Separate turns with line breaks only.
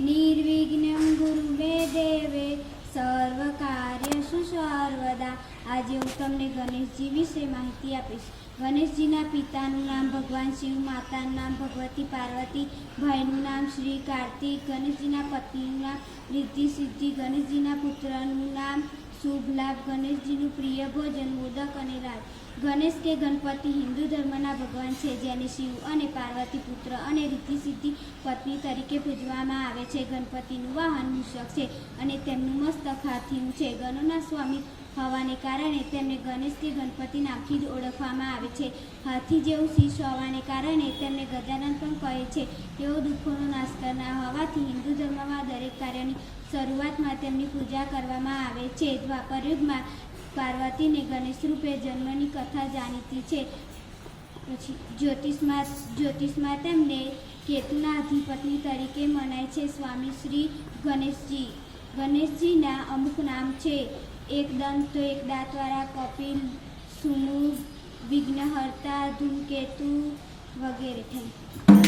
નિર્વિઘ્નમ ગુરુ મે દેવે સર્વ કાર્યસુ સર્વદા આજે હું તમને ગણેશજી વિશે માહિતી આપીશ. ગણેશજીના પિતાનું નામ ભગવાન શિવ, માતાનું નામ ભગવતી પાર્વતી, ભાઈનું નામ શ્રી કાર્તિક, ગણેશજીના પત્નીનું નામ રિદ્ધિ સિદ્ધિ ગણેશજીના પુત્રનું નામ શુભ લાભ ગણેશજીનું પ્રિય ભોજન, મોદક અને રાજ ગણેશ કે ગણપતિ હિન્દુ ધર્મના ભગવાન છે, જેને શિવ અને પાર્વતી પુત્ર અને રીતિ સિદ્ધિ પત્ની તરીકે પૂજવામાં આવે છે. ગણપતિનું વાહન મૂષક છે અને તેમનું મસ્તક હાથીનું છે. ગણોના સ્વામી હોવાને કારણે તેમને ગણેશ કે ગણપતિ નામથી જ ઓળખવામાં આવે છે. હાથી જેવું શીશ હોવાને કારણે તેમને ગજાનન પણ કહે છે. તેઓ દુઃખોનો નાશ કરનાર હોવાથી હિન્દુ ધર્મમાં કાર્યની શરૂઆતમાં તેમની પૂજા કરવામાં આવે છે. દ્વાપર યુગમાં પાર્વતીને ગણેશ રૂપે જન્મની કથા જાણીતી છે. પછી જ્યોતિષમાં જ્યોતિષમાં તેમને કેતુના અધિપતિ તરીકે મનાય છે. સ્વામી શ્રી ગણેશજી. ગણેશજીના અમુક નામ છે. એક દંત તો એક દાંતવાળા, કપિલ સુમુ વિઘ્નહર્તા, ધૂમકેતુ વગેરે. થેન્ક